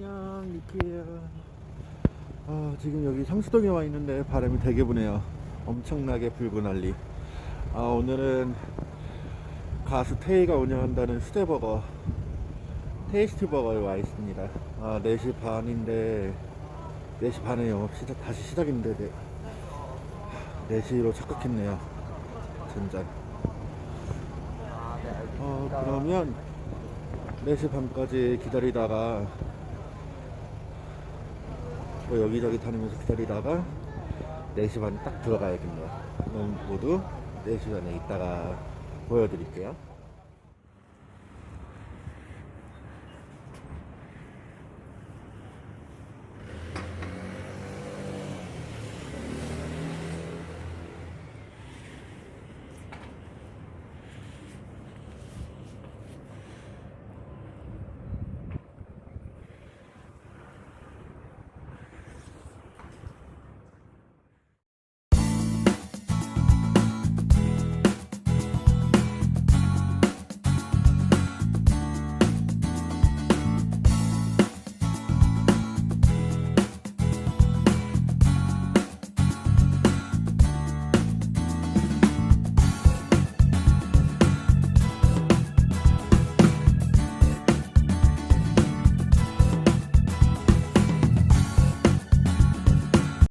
안녕 니키야 아 지금 여기 상수동에 와 있는데 바람이 되게 부네요. 엄청나게 불고 난리. 아 오늘은 가수 테이가 운영한다는 수제버거 테이스트 버거에 와 있습니다. 아 4시 반인데 4시 반에 영업 시작 다시 시작인데 네, 4시로 착각했네요. 전장 어 그러면 4시 반까지 기다리다가 뭐 여기저기 다니면서 기다리다가 4시 반에 딱 들어가야겠네요 그럼 모두 4시 반에 이따가 보여드릴게요